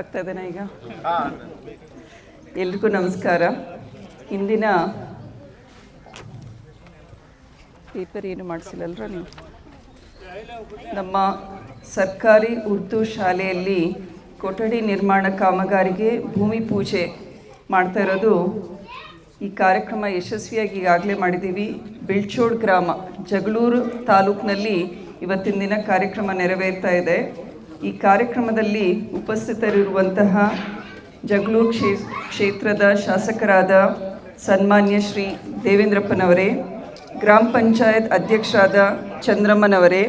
ಆಗ್ತಾ ಇದ್ದೇನೆ ಈಗ. ಎಲ್ರಿಗೂ ನಮಸ್ಕಾರ. ಇಂದಿನ ಪೇಪರ್ ಏನು ಮಾಡಿಸಿಲ್ಲಲ್ರ ನೀವು? ನಮ್ಮ ಸರ್ಕಾರಿ ಉರ್ದು ಶಾಲೆಯಲ್ಲಿ ಕೊಠಡಿ ನಿರ್ಮಾಣ ಕಾಮಗಾರಿಗೆ ಭೂಮಿ ಪೂಜೆ ಮಾಡ್ತಾ ಇರೋದು ಈ ಕಾರ್ಯಕ್ರಮ ಯಶಸ್ವಿಯಾಗಿ ಈಗಾಗಲೇ ಮಾಡಿದ್ದೀವಿ. ಬಿಳ್ಚೋಡ್ ಗ್ರಾಮ, ಜಗಳೂರು ತಾಲೂಕಿನಲ್ಲಿ ಇವತ್ತಿನ ದಿನ ಕಾರ್ಯಕ್ರಮ ನೆರವೇರ್ತಾ ಇದೆ. ಈ ಕಾರ್ಯಕ್ರಮದಲ್ಲಿ ಉಪಸ್ಥಿತರಿರುವಂತಹ ಜಗಳೂರು ಕ್ಷೇ, ಕ್ಷೇತ್ರದ ಶಾಸಕರಾದ ಸನ್ಮಾನ್ಯ ಶ್ರೀ ದೇವೇಂದ್ರಪ್ಪನವರೇ, ಗ್ರಾಮ ಪಂಚಾಯತ್ ಅಧ್ಯಕ್ಷರಾದ ಚಂದ್ರಮ್ಮನವರೇ,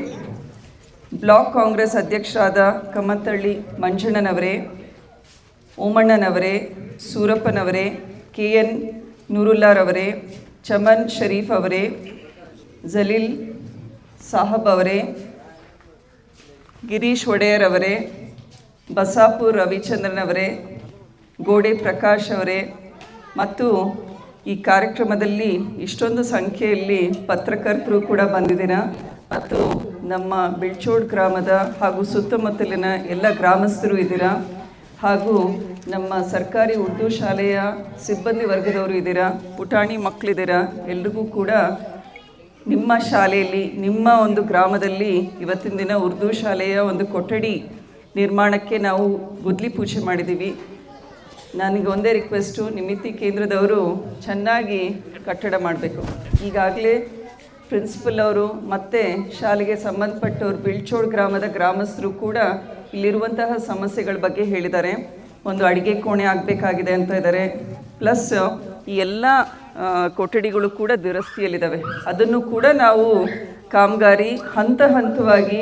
ಬ್ಲಾಕ್ ಕಾಂಗ್ರೆಸ್ ಅಧ್ಯಕ್ಷರಾದ ಕಮತಳ್ಳಿ ಮಂಜಣ್ಣನವರೇ, ಓಮಣ್ಣನವರೇ, ಸೂರಪ್ಪನವರೇ ಕೆ ಎನ್ ನೂರುಲ್ಲಾರವರೇ, ಚಮನ್ ಶರೀಫ್ ಅವರೇ, ಜಲೀಲ್ ಸಾಹಬ್ ಅವರೇ ಗಿರೀಶ್ ಒಡೆಯರ್ ಅವರೇ, ಬಸಾಪುರ್ ರವಿಚಂದ್ರನ್ ಅವರೇ, ಗೋಡೆ ಪ್ರಕಾಶ್ ಅವರೇ, ಮತ್ತು ಈ ಕಾರ್ಯಕ್ರಮದಲ್ಲಿ ಇಷ್ಟೊಂದು ಸಂಖ್ಯೆಯಲ್ಲಿ ಪತ್ರಕರ್ತರು ಕೂಡ ಬಂದಿದ್ದೀರಾ? ಮತ್ತು ನಮ್ಮ ಬಿಳ್ಚೋಡ್ ಗ್ರಾಮದ ಹಾಗೂ ಸುತ್ತಮುತ್ತಲಿನ ಎಲ್ಲ ಗ್ರಾಮಸ್ಥರು ಇದ್ದೀರಾ? ಹಾಗೂ ನಮ್ಮ ಸರ್ಕಾರಿ ಉರ್ದು ಶಾಲೆಯ ಸಿಬ್ಬಂದಿ ವರ್ಗದವರು ಇದ್ದೀರಾ? ಪುಟಾಣಿ ಮಕ್ಕಳಿದ್ದೀರಾ ಎಲ್ರಿಗೂ ಕೂಡ ನಿಮ್ಮ ಶಾಲೆಯಲ್ಲಿ, ನಿಮ್ಮ ಒಂದು ಗ್ರಾಮದಲ್ಲಿ ಇವತ್ತಿನ ದಿನ ಉರ್ದು ಶಾಲೆಯ ಒಂದು ಕೊಠಡಿ ನಿರ್ಮಾಣಕ್ಕೆ ನಾವು ಗುದ್ಲಿ ಪೂಜೆ ಮಾಡಿದ್ದೀವಿ. ನನಗೆ ಒಂದೇ ರಿಕ್ವೆಸ್ಟು ನಿಮಿತಿ ಕೇಂದ್ರದವರು ಚೆನ್ನಾಗಿ ಕಟ್ಟಡ ಮಾಡಬೇಕು. ಈಗಾಗಲೇ ಪ್ರಿನ್ಸಿಪಲ್ ಅವರು ಮತ್ತು ಶಾಲೆಗೆ ಸಂಬಂಧಪಟ್ಟವರು ಬಿಳ್ಚೋಡ್ ಗ್ರಾಮದ ಗ್ರಾಮಸ್ಥರು ಕೂಡ ಇಲ್ಲಿರುವಂತಹ ಸಮಸ್ಯೆಗಳ ಬಗ್ಗೆ ಹೇಳಿದ್ದಾರೆ. ಒಂದು ಅಡುಗೆ ಕೋಣೆ ಆಗಬೇಕಾಗಿದೆ ಅಂತ ಇದ್ದಾರೆ. ಪ್ಲಸ್ ಈ ಎಲ್ಲ ಕೊಠಡಿಗಳು ಕೂಡ ದುರಸ್ತಿಯಲ್ಲಿದ್ದಾವೆ. ಅದನ್ನು ಕೂಡ ನಾವು ಕಾಮಗಾರಿ ಹಂತ ಹಂತವಾಗಿ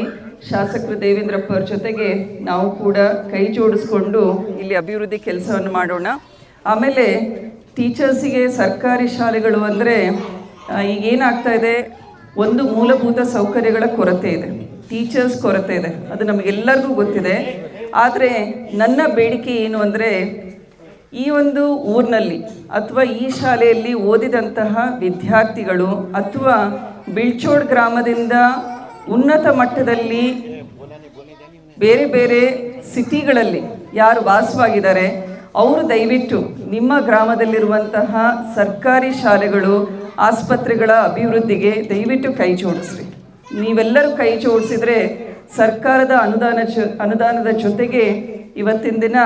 ಶಾಸಕರು ದೇವೇಂದ್ರಪ್ಪವ್ರ ಜೊತೆಗೆ ನಾವು ಕೂಡ ಕೈ ಜೋಡಿಸ್ಕೊಂಡು ಇಲ್ಲಿ ಅಭಿವೃದ್ಧಿ ಕೆಲಸವನ್ನು ಮಾಡೋಣ. ಆಮೇಲೆ ಟೀಚರ್ಸಿಗೆ ಸರ್ಕಾರಿ ಶಾಲೆಗಳು ಅಂದರೆ ಈಗ ಏನಾಗ್ತಾ ಇದೆ? ಒಂದು ಮೂಲಭೂತ ಸೌಕರ್ಯಗಳ ಕೊರತೆ ಇದೆ. ಟೀಚರ್ಸ್ ಕೊರತೆ ಇದೆ. ಅದು ನಮಗೆಲ್ಲರಿಗೂ ಗೊತ್ತಿದೆ. ಆದರೆ ನನ್ನ ಬೇಡಿಕೆ ಏನು ಅಂದರೆ ಈ ಒಂದು ಊರಿನಲ್ಲಿ ಅಥವಾ ಈ ಶಾಲೆಯಲ್ಲಿ ಓದಿದಂತಹ ವಿದ್ಯಾರ್ಥಿಗಳು ಅಥವಾ ಬಿಳ್ಚೋಡ್ ಗ್ರಾಮದಿಂದ ಉನ್ನತ ಮಟ್ಟದಲ್ಲಿ ಬೇರೆ ಬೇರೆ ಸಿಟಿಗಳಲ್ಲಿ ಯಾರು ವಾಸವಾಗಿದ್ದಾರೆ, ಅವರು ದಯವಿಟ್ಟು ನಿಮ್ಮ ಗ್ರಾಮದಲ್ಲಿರುವಂತಹ ಸರ್ಕಾರಿ ಶಾಲೆಗಳು, ಆಸ್ಪತ್ರೆಗಳ ಅಭಿವೃದ್ಧಿಗೆ ದಯವಿಟ್ಟು ಕೈ ಜೋಡಿಸ್ರಿ. ನೀವೆಲ್ಲರೂ ಕೈ ಜೋಡಿಸಿದರೆ ಸರ್ಕಾರದ ಅನುದಾನ ಅನುದಾನದ ಜೊತೆಗೆ ಇವತ್ತಿನ ದಿನ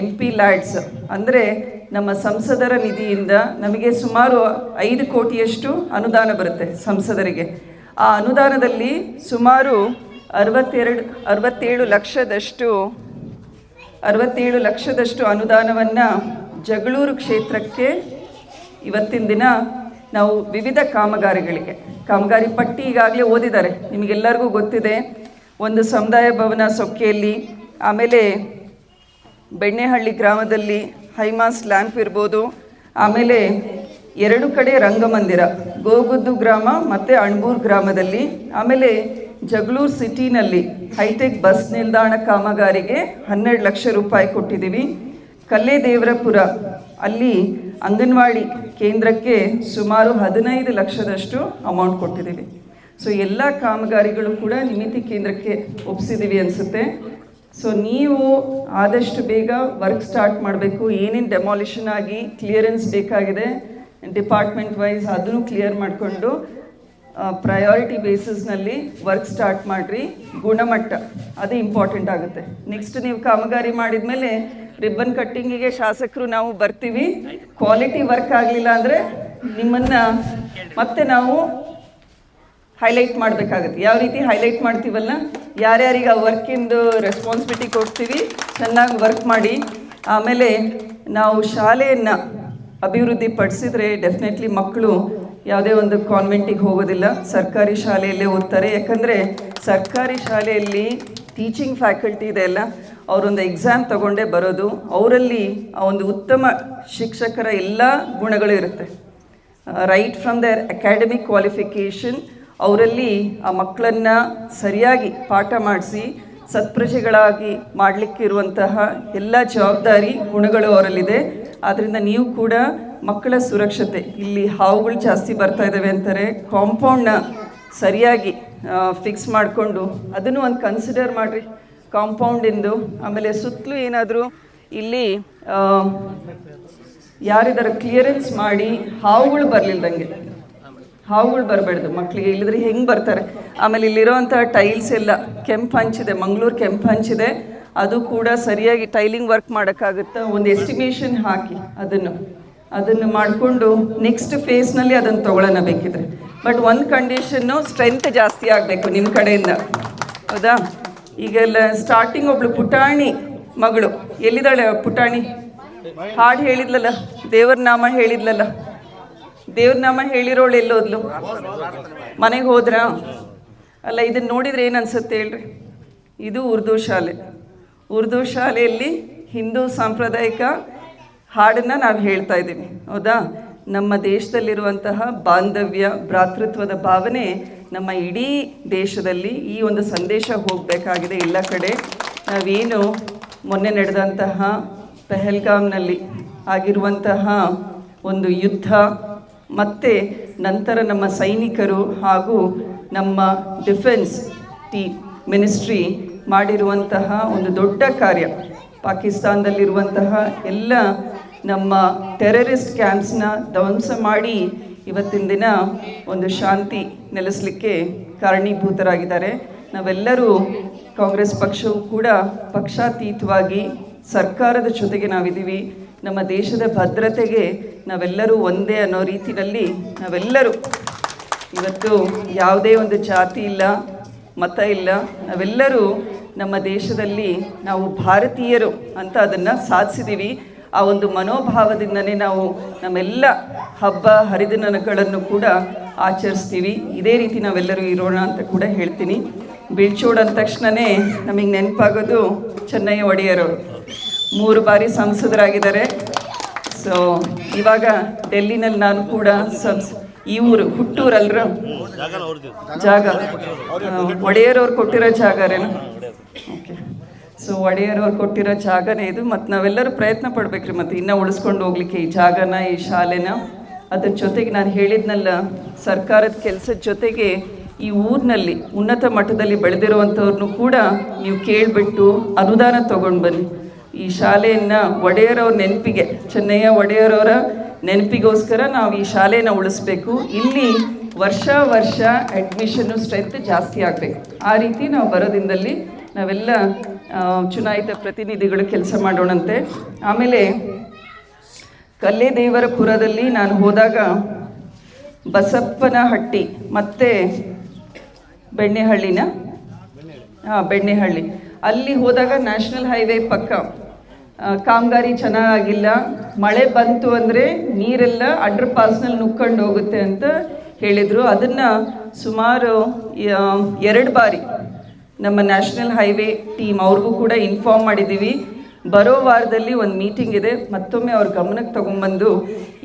ಎಂ ಪಿ ಲ್ಯಾಡ್ಸ್ ಅಂದರೆ ನಮ್ಮ ಸಂಸದರ ನಿಧಿಯಿಂದ ನಮಗೆ ಸುಮಾರು ಐದು ಕೋಟಿಯಷ್ಟು ಅನುದಾನ ಬರುತ್ತೆ ಸಂಸದರಿಗೆ. ಆ ಅನುದಾನದಲ್ಲಿ ಸುಮಾರು ಅರವತ್ತೆರಡು, ಅರವತ್ತೇಳು ಲಕ್ಷದಷ್ಟು ಅರವತ್ತೇಳು ಲಕ್ಷದಷ್ಟು ಅನುದಾನವನ್ನು ಜಗಳೂರು ಕ್ಷೇತ್ರಕ್ಕೆ ಇವತ್ತಿನ ದಿನ ನಾವು ವಿವಿಧ ಕಾಮಗಾರಿಗಳಿಗೆ, ಕಾಮಗಾರಿ ಪಟ್ಟಿ ಈಗಾಗಲೇ ಓದಿದ್ದಾರೆ, ನಿಮಗೆಲ್ಲರಿಗೂ ಗೊತ್ತಿದೆ. ಒಂದು ಸಮುದಾಯ ಭವನ ಸೊಕ್ಕೆಯಲ್ಲಿ, ಆಮೇಲೆ ಬೆಣ್ಣೆಹಳ್ಳಿ ಗ್ರಾಮದಲ್ಲಿ ಹೈಮಾಸ್ ಲ್ಯಾಂಪ್ ಇರ್ಬೋದು. ಆಮೇಲೆ ಎರಡು ಕಡೆ ರಂಗಮಂದಿರ, ಗೋಗುದ್ದು ಗ್ರಾಮ ಮತ್ತು ಅಣ್ಬೂರ್ ಗ್ರಾಮದಲ್ಲಿ. ಆಮೇಲೆ ಜಗಳೂರು ಸಿಟಿನಲ್ಲಿ ಹೈಟೆಕ್ ಬಸ್ ನಿಲ್ದಾಣ ಕಾಮಗಾರಿಗೆ ಹನ್ನೆರಡು ಲಕ್ಷ ರೂಪಾಯಿ ಕೊಟ್ಟಿದ್ದೀವಿ. ಕಲ್ಲೇದೇವರಪುರ, ಅಲ್ಲಿ ಅಂಗನವಾಡಿ ಕೇಂದ್ರಕ್ಕೆ ಸುಮಾರು ಹದಿನೈದು ಲಕ್ಷದಷ್ಟು ಅಮೌಂಟ್ ಕೊಟ್ಟಿದ್ದೀವಿ. ಸೊ, ಎಲ್ಲ ಕಾಮಗಾರಿಗಳು ಕೂಡ ನಿಮಿತಿ ಕೇಂದ್ರಕ್ಕೆ ಒಪ್ಪಿಸಿದ್ದೀವಿ ಅನಿಸುತ್ತೆ. ಸೊ ನೀವು ಆದಷ್ಟು ಬೇಗ ವರ್ಕ್ ಸ್ಟಾರ್ಟ್ ಮಾಡಬೇಕು. ಏನೇನು ಡೆಮಾಲಿಷನ್ ಆಗಿ ಕ್ಲಿಯರೆನ್ಸ್ ಬೇಕಾಗಿದೆ ಡಿಪಾರ್ಟ್ಮೆಂಟ್ ವೈಸ್ ಅದನ್ನು ಕ್ಲಿಯರ್ ಮಾಡಿಕೊಂಡು ಪ್ರಯಾರಿಟಿ ಬೇಸಿಸ್ನಲ್ಲಿ ವರ್ಕ್ ಸ್ಟಾರ್ಟ್ ಮಾಡಿರಿ. ಗುಣಮಟ್ಟ ಅದು ಇಂಪಾರ್ಟೆಂಟ್ ಆಗುತ್ತೆ. ನೆಕ್ಸ್ಟ್ ನೀವು ಕಾಮಗಾರಿ ಮಾಡಿದ ಮೇಲೆ ರಿಬ್ಬನ್ ಕಟ್ಟಿಂಗಿಗೆ ಶಾಸಕರು ನಾವು ಬರ್ತೀವಿ. ಕ್ವಾಲಿಟಿ ವರ್ಕ್ ಆಗಲಿಲ್ಲ ಅಂದರೆ ನಿಮ್ಮನ್ನು ಮತ್ತೆ ನಾವು ಹೈಲೈಟ್ ಮಾಡಬೇಕಾಗುತ್ತೆ. ಯಾವ ರೀತಿ ಹೈಲೈಟ್ ಮಾಡ್ತೀವಲ್ಲ ಯಾರ್ಯಾರಿಗೆ ಆ ವರ್ಕಿಂದು ರೆಸ್ಪಾನ್ಸಿಬಿಲಿಟಿ ಕೊಡ್ತೀವಿ, ಚೆನ್ನಾಗಿ ವರ್ಕ್ ಮಾಡಿ. ಆಮೇಲೆ ನಾವು ಶಾಲೆಯನ್ನು ಅಭಿವೃದ್ಧಿ ಪಡಿಸಿದ್ರೆ ಡೆಫಿನೆಟ್ಲಿ ಮಕ್ಕಳು ಯಾವುದೇ ಒಂದು ಕಾನ್ವೆಂಟಿಗೆ ಹೋಗೋದಿಲ್ಲ. ಸರ್ಕಾರಿ ಶಾಲೆಯಲ್ಲೇ ಓದ್ತಾರೆ. ಯಾಕಂದರೆ ಸರ್ಕಾರಿ ಶಾಲೆಯಲ್ಲಿ ಟೀಚಿಂಗ್ ಫ್ಯಾಕಲ್ಟಿ ಇದೆ ಅಲ್ಲ, ಅವರೊಂದು ಎಕ್ಸಾಮ್ ತಗೊಂಡೇ ಬರೋದು, ಅವರಲ್ಲಿ ಆ ಒಂದು ಉತ್ತಮ ಶಿಕ್ಷಕರ ಎಲ್ಲ ಗುಣಗಳು ಇರುತ್ತೆ. Right from their academic qualification ಅವರಲ್ಲಿ ಆ ಮಕ್ಕಳನ್ನು ಸರಿಯಾಗಿ ಪಾಠ ಮಾಡಿಸಿ, ಸತ್ಪ್ರಜೆಗಳಾಗಿ ಮಾಡಲಿಕ್ಕಿರುವಂತಹ ಎಲ್ಲ ಜವಾಬ್ದಾರಿ, ಗುಣಗಳು ಅವರಲ್ಲಿದೆ. ಆದ್ದರಿಂದ ನೀವು ಕೂಡ ಮಕ್ಕಳ ಸುರಕ್ಷತೆ, ಇಲ್ಲಿ ಹಾವುಗಳು ಜಾಸ್ತಿ ಬರ್ತಾ ಇದ್ದಾವೆ ಅಂತಾರೆ, ಕಾಂಪೌಂಡ್ನ ಸರಿಯಾಗಿ ಫಿಕ್ಸ್ ಮಾಡಿಕೊಂಡು ಅದನ್ನು ಒಂದು ಕನ್ಸಿಡರ್ ಮಾಡಿರಿ. ಕಾಂಪೌಂಡಿಂದು ಆಮೇಲೆ ಸುತ್ತಲೂ ಏನಾದರೂ ಇಲ್ಲಿ ಯಾರಿದಾರ ಕ್ಲಿಯರೆನ್ಸ್ ಮಾಡಿ ಹಾವುಗಳು ಬರಲಿಲ್ದಂಗೆ. ಹಾವುಗಳು ಬರಬಾರ್ದು ಮಕ್ಕಳಿಗೆ ಇಲ್ಲದ್ರೆ ಹೆಂಗೆ ಬರ್ತಾರೆ? ಆಮೇಲೆ ಇಲ್ಲಿರೋವಂಥ ಟೈಲ್ಸ್ ಎಲ್ಲ ಕೆಂಪು ಹಂಚಿದೆ, ಮಂಗಳೂರು ಕೆಂಪು ಹಂಚಿದೆ. ಅದು ಕೂಡ ಸರಿಯಾಗಿ ಟೈಲಿಂಗ್ ವರ್ಕ್ ಮಾಡೋಕ್ಕಾಗುತ್ತಾ? ಒಂದು ಎಸ್ಟಿಮೇಷನ್ ಹಾಕಿ ಅದನ್ನು. ಅದನ್ನು ಮಾಡಿಕೊಂಡು ನೆಕ್ಸ್ಟ್ ಫೇಸ್ನಲ್ಲಿ ಅದನ್ನು ತೊಗೊಳ್ಳೋಣ ಬೇಕಿದ್ರೆ. ಬಟ್ ಒಂದು ಕಂಡೀಷನ್ನು ಸ್ಟ್ರೆಂತ್ ಜಾಸ್ತಿ ಆಗಬೇಕು ನಿಮ್ಮ ಕಡೆಯಿಂದ. ಹೌದಾ? ಈಗೆಲ್ಲ ಸ್ಟಾರ್ಟಿಂಗ್ ಒಬ್ಳು ಪುಟಾಣಿ ಮಗಳು. ಎಲ್ಲಿದ್ದಾಳೆ ಪುಟಾಣಿ? ಹಾಡು ಹೇಳಿದ್ಲಲ್ಲ, ದೇವರ ನಾಮ ಹೇಳಿದ್ಲಲ್ಲ. ದೇವ್ರ ನಾಮ ಹೇಳಿರೋಳು ಎಲ್ಲೋದ್ಲು. ಮನೆಗೆ ಹೋದ್ರ, ಅಲ್ಲ ಇದನ್ನ ನೋಡಿದ್ರೆ ಏನು ಅನ್ಸುತ್ತೆ ಹೇಳ್ರಿ? ಇದು ಉರ್ದು ಶಾಲೆ. ಉರ್ದು ಶಾಲೆಯಲ್ಲಿ ಹಿಂದೂ ಸಾಂಪ್ರದಾಯಿಕ ಹಾಡನ್ನು ನಾವು ಹೇಳ್ತಾ ಇದ್ದೀವಿ. ಹೌದಾ? ನಮ್ಮ ದೇಶದಲ್ಲಿರುವಂತಹ ಬಾಂಧವ್ಯ, ಭ್ರಾತೃತ್ವದ ಭಾವನೆ ನಮ್ಮ ಇಡೀ ದೇಶದಲ್ಲಿ ಈ ಒಂದು ಸಂದೇಶ ಹೋಗಬೇಕಾಗಿದೆ ಎಲ್ಲ ಕಡೆ. ನಾವೇನು ಮೊನ್ನೆ ನಡೆದಂತಹ ಪೆಹಲ್ಗಾಮ್ನಲ್ಲಿ ಆಗಿರುವಂತಹ ಒಂದು ಯುದ್ಧ ಮತ್ತು ನಂತರ ನಮ್ಮ ಸೈನಿಕರು ಹಾಗೂ ನಮ್ಮ ಡಿಫೆನ್ಸ್ ಟಿ ಮಿನಿಸ್ಟ್ರಿ ಮಾಡಿರುವಂತಹ ಒಂದು ದೊಡ್ಡ ಕಾರ್ಯ. ಪಾಕಿಸ್ತಾನದಲ್ಲಿರುವಂತಹ ಎಲ್ಲ ನಮ್ಮ ಟೆರರಿಸ್ಟ್ ಕ್ಯಾಂಪ್ಸ್ನ ಧ್ವಂಸ ಮಾಡಿ ಇವತ್ತಿನ ದಿನ ಒಂದು ಶಾಂತಿ ನೆಲೆಸಲಿಕ್ಕೆ ಕಾರಣೀಭೂತರಾಗಿದ್ದಾರೆ. ನಾವೆಲ್ಲರೂ ಕಾಂಗ್ರೆಸ್ ಪಕ್ಷವು ಕೂಡ ಪಕ್ಷಾತೀತವಾಗಿ ಸರ್ಕಾರದ ಜೊತೆಗೆ ನಾವಿದ್ದೀವಿ. ನಮ್ಮ ದೇಶದ ಭದ್ರತೆಗೆ ನಾವೆಲ್ಲರೂ ಒಂದೇ ಅನ್ನೋ ರೀತಿಯಲ್ಲಿ ನಾವೆಲ್ಲರೂ ಇವತ್ತು ಯಾವುದೇ ಒಂದು ಜಾತಿ ಇಲ್ಲ, ಮತ ಇಲ್ಲ, ನಾವೆಲ್ಲರೂ ನಮ್ಮ ದೇಶದಲ್ಲಿ ನಾವು ಭಾರತೀಯರು ಅಂತ ಅದನ್ನು ಸಾಧಿಸಿದ್ದೀವಿ ಆ ಒಂದು ಮನೋಭಾವದಿಂದನೇ ನಾವು ನಮ್ಮೆಲ್ಲ ಹಬ್ಬ, ಹರಿದಿನಗಳನ್ನು ಕೂಡ ಆಚರಿಸ್ತೀವಿ. ಇದೇ ರೀತಿ ನಾವೆಲ್ಲರೂ ಇರೋಣ ಅಂತ ಕೂಡ ಹೇಳ್ತೀನಿ. ಬಿಳ್ಚೋಡ್ ಅಂದ ತಕ್ಷಣವೇ ನಮಗೆ ನೆನಪಾಗೋದು ಚೆನ್ನೈ ಒಡೆಯರವರು. ಮೂರು ಬಾರಿ ಸಂಸದರಾಗಿದ್ದಾರೆ. ಸೊ ಇವಾಗ ಡೆಲ್ಲಿನಲ್ಲಿ ನಾನು ಕೂಡ ಸಂಸ್, ಈ ಊರು, ಹುಟ್ಟೂರಲ್ರ ಜಾಗ. ಒಡೆಯರವ್ರು ಕೊಟ್ಟಿರೋ ಜಾಗರೇನು ಓಕೆ ಸೊ ಒಡೆಯರವ್ರು ಕೊಟ್ಟಿರೋ ಜಾಗನೇ ಇದು. ಮತ್ತು ನಾವೆಲ್ಲರೂ ಪ್ರಯತ್ನ ಪಡ್ಬೇಕ್ರಿ ಮತ್ತು ಇನ್ನೂ ಉಳಿಸ್ಕೊಂಡು ಹೋಗ್ಲಿಕ್ಕೆ ಈ ಜಾಗನ, ಈ ಶಾಲೆನ. ಅದ್ರ ಜೊತೆಗೆ ನಾನು ಹೇಳಿದ್ನಲ್ಲ, ಸರ್ಕಾರದ ಕೆಲಸದ ಜೊತೆಗೆ ಈ ಊರಿನಲ್ಲಿ ಉನ್ನತ ಮಟ್ಟದಲ್ಲಿ ಬೆಳೆದಿರುವಂಥವ್ರನ್ನೂ ಕೂಡ ನೀವು ಕೇಳಿಬಿಟ್ಟು ಅನುದಾನ ತಗೊಂಡು ಬನ್ನಿ. ಈ ಶಾಲೆಯನ್ನು ಒಡೆಯರವ್ರ ನೆನಪಿಗೆ, ಚೆನ್ನಯ್ಯ ಒಡೆಯರವರ ನೆನಪಿಗೋಸ್ಕರ ನಾವು ಈ ಶಾಲೆನ ಉಳಿಸ್ಬೇಕು. ಇಲ್ಲಿ ವರ್ಷ ವರ್ಷ ಅಡ್ಮಿಷನ್ನು ಸ್ಟ್ರೆಂತ್ ಜಾಸ್ತಿ ಆಗಬೇಕು. ಆ ರೀತಿ ನಾವು ಬರೋದಿಂದಲ್ಲಿ ನಾವೆಲ್ಲ ಚುನಾಯಿತ ಪ್ರತಿನಿಧಿಗಳು ಕೆಲಸ ಮಾಡೋಣಂತೆ. ಆಮೇಲೆ ಕಲ್ಲೇದೇವರಪುರದಲ್ಲಿ ನಾನು ಹೋದಾಗ ಬಸಪ್ಪನಹಟ್ಟಿ ಮತ್ತು ಬೆಣ್ಣೆಹಳ್ಳಿನ ಹಾಂ ಬೆಣ್ಣೆಹಳ್ಳಿ. ಅಲ್ಲಿ ಹೋದಾಗ ನ್ಯಾಷನಲ್ ಹೈವೇ ಪಕ್ಕ ಕಾಮಗಾರಿ ಚೆನ್ನಾಗಿಲ್ಲ. ಮಳೆ ಬಂತು ಅಂದರೆ ನೀರೆಲ್ಲ ಅಂಡರ್ ಪಾಸ್ನಲ್ಲಿ ನುಕ್ಕೊಂಡು ಹೋಗುತ್ತೆ ಅಂತ ಹೇಳಿದರು. ಅದನ್ನು ಸುಮಾರು ಎರಡು ಬಾರಿ ನಮ್ಮ ನ್ಯಾಷನಲ್ ಹೈವೇ ಟೀಮ್ ಅವ್ರಿಗೂ ಕೂಡ ಇನ್ಫಾರ್ಮ್ ಮಾಡಿದ್ದೀವಿ ಬರೋ ವಾರದಲ್ಲಿ ಒಂದು ಮೀಟಿಂಗ್ ಇದೆ. ಮತ್ತೊಮ್ಮೆ ಅವ್ರ ಗಮನಕ್ಕೆ ತಗೊಂಬಂದು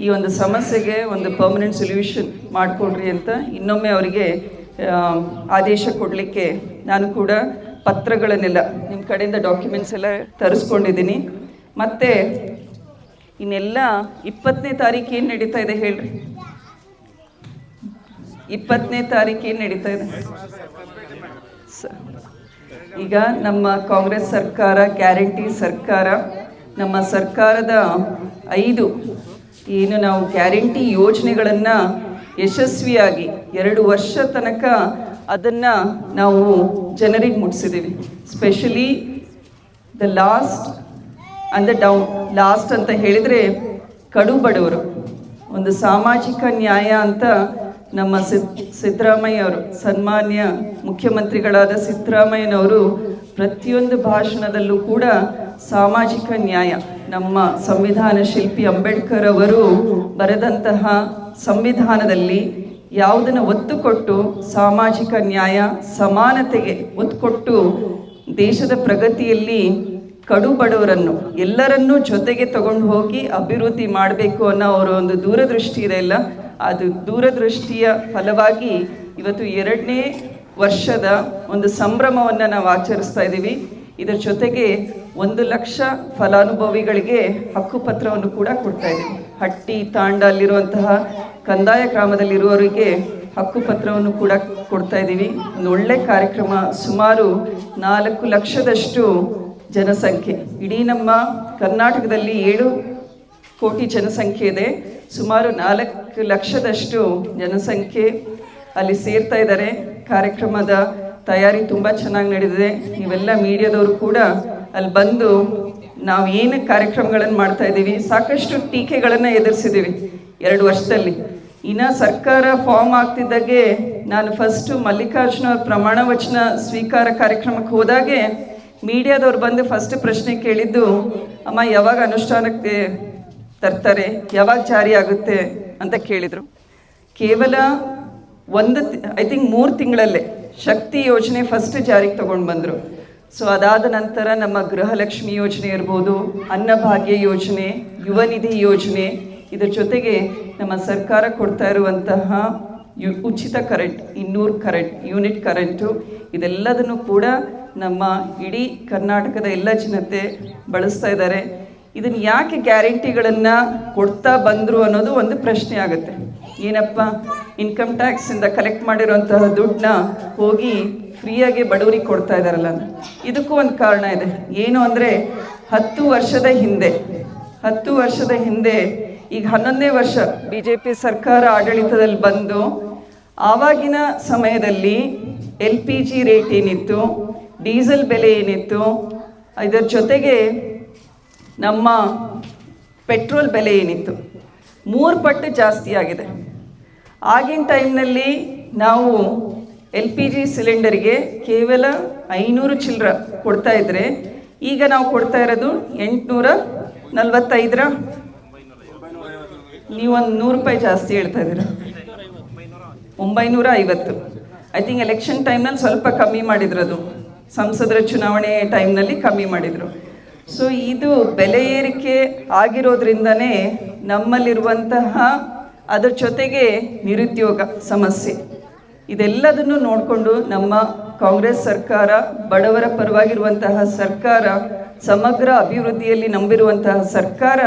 ಈ ಒಂದು ಸಮಸ್ಯೆಗೆ ಒಂದು ಪರ್ಮನೆಂಟ್ ಸೊಲ್ಯೂಷನ್ ಮಾಡಿಕೊಡ್ರಿ ಅಂತ ಇನ್ನೊಮ್ಮೆ ಅವರಿಗೆ ಆದೇಶ ಕೊಡಲಿಕ್ಕೆ ನಾನು ಕೂಡ ಪತ್ರಗಳನ್ನೆಲ್ಲ ನಿಮ್ಮ ಕಡೆಯಿಂದ ಡಾಕ್ಯುಮೆಂಟ್ಸ್ ಎಲ್ಲ ತರಿಸ್ಕೊಂಡಿದ್ದೀನಿ. ಮತ್ತು ಇನ್ನೆಲ್ಲ ಇಪ್ಪತ್ತನೇ ತಾರೀಕು ಏನು ನಡೀತಾ ಇದೆ ಹೇಳ್ರಿ. ಇಪ್ಪತ್ತನೇ ತಾರೀಕು ಏನು ನಡೀತಾ ಇದೆ? ಈಗ ನಮ್ಮ ಕಾಂಗ್ರೆಸ್ ಸರ್ಕಾರ, ಗ್ಯಾರಂಟಿ ಸರ್ಕಾರ, ನಮ್ಮ ಸರ್ಕಾರದ ಐದು ಏನು ನಾವು ಗ್ಯಾರಂಟಿ ಯೋಜನೆಗಳನ್ನು ಯಶಸ್ವಿಯಾಗಿ ಎರಡು ವರ್ಷ ತನಕ ಅದನ್ನು ನಾವು ಜನರಿಗೆ ಮುಟ್ಟಿಸಿದ್ದೀವಿ ಸ್ಪೆಷಲಿ ದ ಲಾಸ್ಟ್ ಅಂದ ಡೌನ್ ಲಾಸ್ಟ್ ಅಂತ ಹೇಳಿದರೆ ಕಡು ಬಡವರು. ಒಂದು ಸಾಮಾಜಿಕ ನ್ಯಾಯ ಅಂತ ನಮ್ಮ ಸಿದ್ ಸಿದ್ದರಾಮಯ್ಯ ಅವರು ಸನ್ಮಾನ್ಯ ಮುಖ್ಯಮಂತ್ರಿಗಳಾದ ಸಿದ್ದರಾಮಯ್ಯನವರು ಪ್ರತಿಯೊಂದು ಭಾಷಣದಲ್ಲೂ ಕೂಡ ಸಾಮಾಜಿಕ ನ್ಯಾಯ. ನಮ್ಮ ಸಂವಿಧಾನ ಶಿಲ್ಪಿ ಅಂಬೇಡ್ಕರ್ ಅವರು ಬರೆದಂತಹ ಸಂವಿಧಾನದಲ್ಲಿ ಯಾವುದನ್ನು ಒತ್ತು ಕೊಟ್ಟು ಸಾಮಾಜಿಕ ನ್ಯಾಯ, ಸಮಾನತೆಗೆ ಒತ್ತು ಕೊಟ್ಟು ದೇಶದ ಪ್ರಗತಿಯಲ್ಲಿ ಕಡು ಬಡವರನ್ನು ಎಲ್ಲರನ್ನೂ ಜೊತೆಗೆ ತಗೊಂಡು ಹೋಗಿ ಅಭಿವೃದ್ಧಿ ಮಾಡಬೇಕು ಅನ್ನೋ ಅವರ ಒಂದು ದೂರದೃಷ್ಟಿ ಇದೆ ಅಲ್ಲ? ಅದು ದೂರದೃಷ್ಟಿಯ ಫಲವಾಗಿ ಇವತ್ತು ಎರಡನೇ ವರ್ಷದ ಒಂದು ಸಂಭ್ರಮವನ್ನು ನಾವು ಆಚರಿಸ್ತಾ ಇದ್ದೀವಿ. ಇದರ ಜೊತೆಗೆ ಒಂದು ಲಕ್ಷ ಫಲಾನುಭವಿಗಳಿಗೆ ಹಕ್ಕುಪತ್ರವನ್ನು ಕೂಡ ಕೊಡ್ತಾ ಇದ್ದೀವಿ ಹಟ್ಟಿ ತಾಂಡ ಅಲ್ಲಿರುವಂತಹ ಕಂದಾಯ ಗ್ರಾಮದಲ್ಲಿರುವವರಿಗೆ ಹಕ್ಕುಪತ್ರವನ್ನು ಕೂಡ ಕೊಡ್ತಾ ಇದ್ದೀವಿ. ಒಂದು ಒಳ್ಳೆ ಕಾರ್ಯಕ್ರಮ, ಸುಮಾರು ನಾಲ್ಕು ಲಕ್ಷದಷ್ಟು ಜನಸಂಖ್ಯೆ. ಇಡೀ ನಮ್ಮ ಕರ್ನಾಟಕದಲ್ಲಿ ಏಳು ಕೋಟಿ ಜನಸಂಖ್ಯೆ ಇದೆ. ಸುಮಾರು ನಾಲ್ಕು ಲಕ್ಷದಷ್ಟು ಜನಸಂಖ್ಯೆ ಅಲ್ಲಿ ಸೇರ್ತಾ ಇದ್ದಾರೆ. ಕಾರ್ಯಕ್ರಮದ ತಯಾರಿ ತುಂಬ ಚೆನ್ನಾಗಿ ನಡೆದಿದೆ. ಇವೆಲ್ಲ ಮೀಡಿಯಾದವರು ಕೂಡ ಅಲ್ಲಿ ಬಂದು ನಾವು ಏನು ಕಾರ್ಯಕ್ರಮಗಳನ್ನು ಮಾಡ್ತಾ ಇದ್ದೀವಿ, ಸಾಕಷ್ಟು ಟೀಕೆಗಳನ್ನು ಎದುರಿಸಿದ್ದೀವಿ ಎರಡು ವರ್ಷದಲ್ಲಿ. ಇನ್ನು ಸರ್ಕಾರ ಫಾರ್ಮ್ ಆಗ್ತಿದ್ದಾಗೆ ನಾನು ಫಸ್ಟು ಮಲ್ಲಿಕಾರ್ಜುನ ಅವ್ರ ಪ್ರಮಾಣ ವಚನ ಸ್ವೀಕಾರ ಕಾರ್ಯಕ್ರಮಕ್ಕೆ ಹೋದಾಗೆ ಮೀಡಿಯಾದವ್ರು ಬಂದು ಫಸ್ಟ್ ಪ್ರಶ್ನೆ ಕೇಳಿದ್ದು, ಅಮ್ಮ, ಯಾವಾಗ ಅನುಷ್ಠಾನಕ್ಕೆ ತರ್ತಾರೆ, ಯಾವಾಗ ಜಾರಿ ಆಗುತ್ತೆ? ಅಂತ ಕೇಳಿದರು. ಕೇವಲ ಒಂದು ಐ ಥಿಂಕ್ ಮೂರು ತಿಂಗಳಲ್ಲೇ ಶಕ್ತಿ ಯೋಜನೆ ಫಸ್ಟ್ ಜಾರಿಗೆ ತೊಗೊಂಡು ಬಂದರು. ಸೊ ಅದಾದ ನಂತರ ನಮ್ಮ ಗೃಹಲಕ್ಷ್ಮಿ ಯೋಜನೆ ಇರ್ಬೋದು, ಅನ್ನಭಾಗ್ಯ ಯೋಜನೆ ಯುವ ನಿಧಿ ಯೋಜನೆ, ಇದರ ಜೊತೆಗೆ ನಮ್ಮ ಸರ್ಕಾರ ಕೊಡ್ತಾ ಇರುವಂತಹ ಯು, ಉಚಿತ ಕರೆಂಟ್, ಇನ್ನೂರು ಕರೆಂಟ್, ಯೂನಿಟ್ ಕರೆಂಟು, ಇದೆಲ್ಲದನ್ನು ಕೂಡ ನಮ್ಮ ಇಡೀ ಕರ್ನಾಟಕದ ಎಲ್ಲ ಜನತೆ ಬಳಸ್ತಾ ಇದ್ದಾರೆ. ಇದನ್ನು ಯಾಕೆ ಗ್ಯಾರಂಟಿಗಳನ್ನು ಕೊಡ್ತಾ ಬಂದರು ಅನ್ನೋದು ಒಂದು ಪ್ರಶ್ನೆ ಆಗುತ್ತೆ. ಏನಪ್ಪ? ಇನ್ಕಮ್ ಟ್ಯಾಕ್ಸಿಂದ ಕಲೆಕ್ಟ್ ಮಾಡಿರೋಂತಹ ದುಡ್ಡನ್ನ ಹೋಗಿ ಫ್ರೀಯಾಗಿ ಬಡವರಿಗೆ ಕೊಡ್ತಾ ಇದ್ದಾರಲ್ಲ. ಇದಕ್ಕೂ ಒಂದು ಕಾರಣ ಇದೆ ಏನು ಅಂದರೆ ಹತ್ತು ವರ್ಷದ ಹಿಂದೆ, ಹತ್ತು ವರ್ಷದ ಹಿಂದೆ, ಈಗ ಹನ್ನೊಂದನೇ ವರ್ಷ ಬಿ ಜೆ ಪಿ ಸರ್ಕಾರ ಆಡಳಿತದಲ್ಲಿ ಬಂದು ಆವಾಗಿನ ಸಮಯದಲ್ಲಿ ಎಲ್ ಪಿ ಜಿ ರೇಟ್ ಏನಿತ್ತು, ಡೀಸೆಲ್ ಬೆಲೆ ಏನಿತ್ತು, ಇದರ ಜೊತೆಗೆ ನಮ್ಮ ಪೆಟ್ರೋಲ್ ಬೆಲೆ ಏನಿತ್ತು ಮೂರು ಪಟ್ಟು ಜಾಸ್ತಿ ಆಗಿದೆ ಆಗಿನ ಟೈಮ್ನಲ್ಲಿ ನಾವು ಎಲ್ ಪಿ ಜಿ ಸಿಲಿಂಡರ್ಗೆ ಕೇವಲ ಐನೂರು ಚಿಲ್ಲರ ಕೊಡ್ತಾ ಇದ್ರೆ, ಈಗ ನಾವು ಕೊಡ್ತಾ ಇರೋದು ಎಂಟುನೂರ ನಲ್ವತ್ತೈದರ ನೀವೊಂದು ನೂರು ರೂಪಾಯಿ ಜಾಸ್ತಿ ಹೇಳ್ತಾ ಇದ್ದೀರ? ಒಂಬೈನೂರ ಐವತ್ತು. ಐ ಥಿಂಕ್ ಎಲೆಕ್ಷನ್ ಟೈಮ್ನಲ್ಲಿ ಸ್ವಲ್ಪ ಕಮ್ಮಿ ಮಾಡಿದ್ರು ಅದು. ಸಂಸದರ ಚುನಾವಣೆ ಟೈಮ್ನಲ್ಲಿ ಕಮ್ಮಿ ಮಾಡಿದರು. ಸೊ ಇದು ಬೆಲೆ ಏರಿಕೆ ಆಗಿರೋದ್ರಿಂದನೇ ನಮ್ಮಲ್ಲಿರುವಂತಹ ಅದರ ಜೊತೆಗೆ ನಿರುದ್ಯೋಗ ಸಮಸ್ಯೆ. ಇದೆಲ್ಲದನ್ನು ನೋಡಿಕೊಂಡು ನಮ್ಮ ಕಾಂಗ್ರೆಸ್ ಸರ್ಕಾರ ಬಡವರ ಪರವಾಗಿರುವಂತಹ ಸರ್ಕಾರ, ಸಮಗ್ರ ಅಭಿವೃದ್ಧಿಯಲ್ಲಿ ನಂಬಿರುವಂತಹ ಸರ್ಕಾರ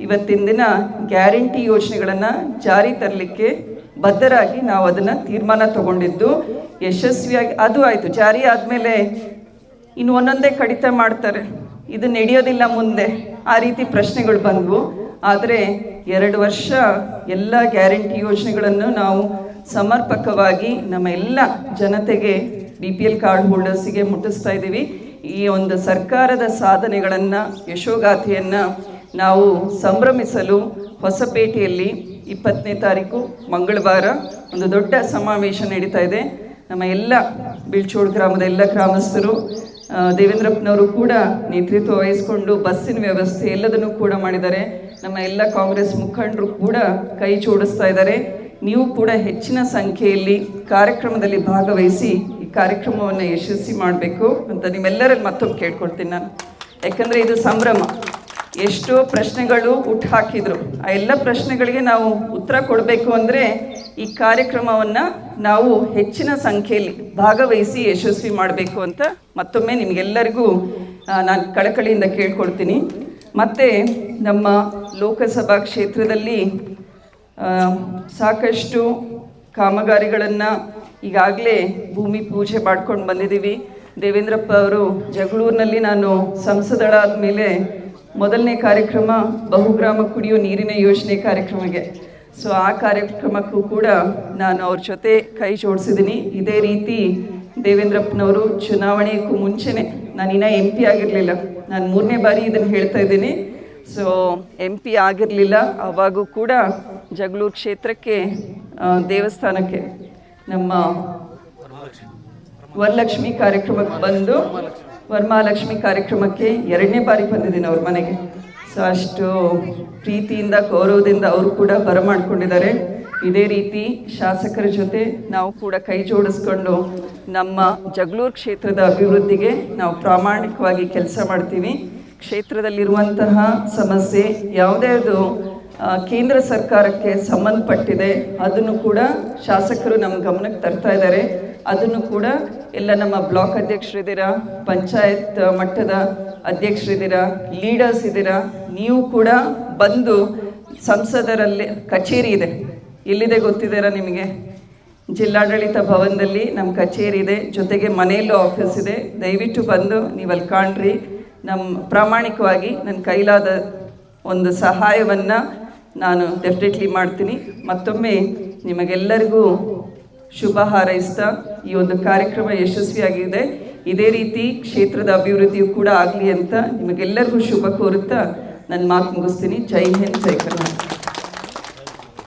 ಇವತ್ತಿನ ದಿನ ಗ್ಯಾರಂಟಿ ಯೋಜನೆಗಳನ್ನು ಜಾರಿ ತರಲಿಕ್ಕೆ ಬದ್ಧರಾಗಿ ನಾವು ಅದನ್ನು ತೀರ್ಮಾನ ತಗೊಂಡಿದ್ದು ಯಶಸ್ವಿಯಾಗಿ ಅದು ಆಯಿತು. ಜಾರಿ ಆದಮೇಲೆ ಇನ್ನು ಒಂದೊಂದೇ ಕಡಿತ ಮಾಡ್ತಾರೆ. ಇದು ನಡೆಯೋದಿಲ್ಲ ಮುಂದೆ. ಆ ರೀತಿ ಪ್ರಶ್ನೆಗಳು ಬಂದವು. ಆದರೆ ಎರಡು ವರ್ಷ ಎಲ್ಲ ಗ್ಯಾರಂಟಿ ಯೋಜನೆಗಳನ್ನು ನಾವು ಸಮರ್ಪಕವಾಗಿ ನಮ್ಮ ಎಲ್ಲ ಜನತೆಗೆ ಬಿ ಪಿ ಎಲ್ ಕಾರ್ಡ್ ಹೋಲ್ಡರ್ಸಿಗೆ ಮುಟ್ಟಿಸ್ತಾ ಇದ್ದೀವಿ. ಈ ಒಂದು ಸರ್ಕಾರದ ಸಾಧನೆಗಳನ್ನು, ಯಶೋಗಾಥೆಯನ್ನು ನಾವು ಸಂಭ್ರಮಿಸಲು ಹೊಸಪೇಟೆಯಲ್ಲಿ ಇಪ್ಪತ್ತನೇ ತಾರೀಕು ಮಂಗಳವಾರ ಒಂದು ದೊಡ್ಡ ಸಮಾವೇಶ ನಡೀತಾ ಇದೆ. ನಮ್ಮ ಎಲ್ಲ ಬಿಳ್ಚೋಡ್ ಗ್ರಾಮದ ಎಲ್ಲ ಗ್ರಾಮಸ್ಥರು ದೇವೇಂದ್ರಪ್ಪನವರು ಕೂಡ ನೇತೃತ್ವ ವಹಿಸಿಕೊಂಡು ಬಸ್ಸಿನ ವ್ಯವಸ್ಥೆ ಎಲ್ಲದನ್ನು ಕೂಡ ಮಾಡಿದ್ದಾರೆ. ನಮ್ಮ ಎಲ್ಲ ಕಾಂಗ್ರೆಸ್ ಮುಖಂಡರು ಕೂಡ ಕೈ ಜೋಡಿಸ್ತಾ ಇದ್ದಾರೆ. ನೀವು ಕೂಡ ಹೆಚ್ಚಿನ ಸಂಖ್ಯೆಯಲ್ಲಿ ಕಾರ್ಯಕ್ರಮದಲ್ಲಿ ಭಾಗವಹಿಸಿ ಈ ಕಾರ್ಯಕ್ರಮವನ್ನು ಯಶಸ್ವಿ ಮಾಡಬೇಕು ಅಂತ ನಿಮ್ಮೆಲ್ಲರಲ್ಲಿ ಮತ್ತೊಮ್ಮೆ ಕೇಳ್ಕೊಳ್ತೀನಿ ನಾನು. ಯಾಕಂದರೆ ಇದು ಸಂಭ್ರಮ. ಎಷ್ಟೋ ಪ್ರಶ್ನೆಗಳು ಹುಟ್ಟು ಹಾಕಿದ್ರು. ಆ ಎಲ್ಲ ಪ್ರಶ್ನೆಗಳಿಗೆ ನಾವು ಉತ್ತರ ಕೊಡಬೇಕು ಅಂದರೆ ಈ ಕಾರ್ಯಕ್ರಮವನ್ನು ನಾವು ಹೆಚ್ಚಿನ ಸಂಖ್ಯೆಯಲ್ಲಿ ಭಾಗವಹಿಸಿ ಯಶಸ್ವಿ ಮಾಡಬೇಕು ಅಂತ ಮತ್ತೊಮ್ಮೆ ನಿಮಗೆಲ್ಲರಿಗೂ ನಾನು ಕಳಕಳಿಯಿಂದ ಕೇಳ್ಕೊಳ್ತೀನಿ ಮತ್ತು ನಮ್ಮ ಲೋಕಸಭಾ ಕ್ಷೇತ್ರದಲ್ಲಿ ಸಾಕಷ್ಟು ಕಾಮಗಾರಿಗಳನ್ನು ಈಗಾಗಲೇ ಭೂಮಿ ಪೂಜೆ ಮಾಡ್ಕೊಂಡು ಬಂದಿದ್ದೀವಿ. ದೇವೇಂದ್ರಪ್ಪ ಅವರು ಜಗಳೂರಿನಲ್ಲಿ ನಾನು ಸಂಸದಳಾದ ಮೇಲೆ ಮೊದಲನೇ ಕಾರ್ಯಕ್ರಮ ಬಹುಗ್ರಾಮ ಕುಡಿಯೋ ನೀರಿನ ಯೋಜನೆ ಕಾರ್ಯಕ್ರಮಕ್ಕೆ. ಸೊ ಆ ಕಾರ್ಯಕ್ರಮಕ್ಕೂ ಕೂಡ ನಾನು ಅವ್ರ ಜೊತೆ ಕೈ ಜೋಡಿಸಿದ್ದೀನಿ. ಇದೇ ರೀತಿ ದೇವೇಂದ್ರಪ್ಪನವರು ಚುನಾವಣೆಗೂ ಮುಂಚೆನೆ ನಾನು ಇನ್ನೂ ಎಂ ಪಿ ಆಗಿರಲಿಲ್ಲ. ನಾನು ಮೂರನೇ ಬಾರಿ ಇದನ್ನು ಹೇಳ್ತಾ ಇದ್ದೀನಿ. ಸೊ ಎಂ ಪಿ ಆಗಿರಲಿಲ್ಲ, ಅವಾಗೂ ಕೂಡ ಜಗಳೂರು ಕ್ಷೇತ್ರಕ್ಕೆ ದೇವಸ್ಥಾನಕ್ಕೆ ನಮ್ಮ ವರಲಕ್ಷ್ಮಿ ಕಾರ್ಯಕ್ರಮಕ್ಕೆ ಬಂದು ವರಮಹಾಲಕ್ಷ್ಮಿ ಕಾರ್ಯಕ್ರಮಕ್ಕೆ ಎರಡನೇ ಬಾರಿ ಬಂದಿದ್ದೀನಿ ಅವ್ರ ಮನೆಗೆ. ಸೊ ಅಷ್ಟು ಪ್ರೀತಿಯಿಂದ, ಗೌರವದಿಂದ ಅವರು ಕೂಡ ಬರಮಾಡ್ಕೊಂಡಿದ್ದಾರೆ. ಇದೇ ರೀತಿ ಶಾಸಕರ ಜೊತೆ ನಾವು ಕೂಡ ಕೈ ಜೋಡಿಸ್ಕೊಂಡು ನಮ್ಮ ಜಗಳೂರು ಕ್ಷೇತ್ರದ ಅಭಿವೃದ್ಧಿಗೆ ನಾವು ಪ್ರಾಮಾಣಿಕವಾಗಿ ಕೆಲಸ ಮಾಡ್ತೀವಿ. ಕ್ಷೇತ್ರದಲ್ಲಿರುವಂತಹ ಸಮಸ್ಯೆ ಯಾವುದ್ಯಾವುದು ಅದು ಕೇಂದ್ರ ಸರ್ಕಾರಕ್ಕೆ ಸಂಬಂಧಪಟ್ಟಿದೆ, ಅದನ್ನು ಕೂಡ ಶಾಸಕರು ನಮ್ಮ ಗಮನಕ್ಕೆ ತರ್ತಾ ಇದ್ದಾರೆ. ಅದನ್ನು ಕೂಡ ಎಲ್ಲ ನಮ್ಮ ಬ್ಲಾಕ್ ಅಧ್ಯಕ್ಷರಿದ್ದೀರಾ, ಪಂಚಾಯತ್ ಮಟ್ಟದ ಅಧ್ಯಕ್ಷರಿದ್ದೀರಾ, ಲೀಡರ್ಸ್ ಇದ್ದೀರಾ, ನೀವು ಕೂಡ ಬಂದು ಸಂಸದರಲ್ಲಿ ಕಚೇರಿ ಇದೆ. ಎಲ್ಲಿದೆ ಗೊತ್ತಿದ್ದೀರಾ ನಿಮಗೆ? ಜಿಲ್ಲಾಡಳಿತ ಭವನದಲ್ಲಿ ನಮ್ಮ ಕಚೇರಿ ಇದೆ, ಜೊತೆಗೆ ಮನೆಯಲ್ಲೂ ಆಫೀಸ್ ಇದೆ. ದಯವಿಟ್ಟು ಬಂದು ನೀವು ಅಲ್ಲಿ ಕಾಣ್ರಿ. ನಮ್ಮ ಪ್ರಾಮಾಣಿಕವಾಗಿ ನನ್ನ ಕೈಲಾದ ಒಂದು ಸಹಾಯವನ್ನು ನಾನು ಡೆಫಿನೆಟ್ಲಿ ಮಾಡ್ತೀನಿ. ಮತ್ತೊಮ್ಮೆ ನಿಮಗೆಲ್ಲರಿಗೂ ಶುಭ ಹಾರೈಸ್ತಾ ಈ ಒಂದು ಕಾರ್ಯಕ್ರಮ ಯಶಸ್ವಿಯಾಗಿದೆ. ಇದೇ ರೀತಿ ಕ್ಷೇತ್ರದ ಅಭಿವೃದ್ಧಿಯು ಕೂಡ ಆಗಲಿ ಅಂತ ನಿಮಗೆಲ್ಲರಿಗೂ ಶುಭ ಕೋರುತ್ತಾ ನನ್ನ ಮಾತು ಮುಗಿಸ್ತೀನಿ. ಜೈ ಹಿಂದ್, ಜೈ ಕರ್ನಾಟಕ.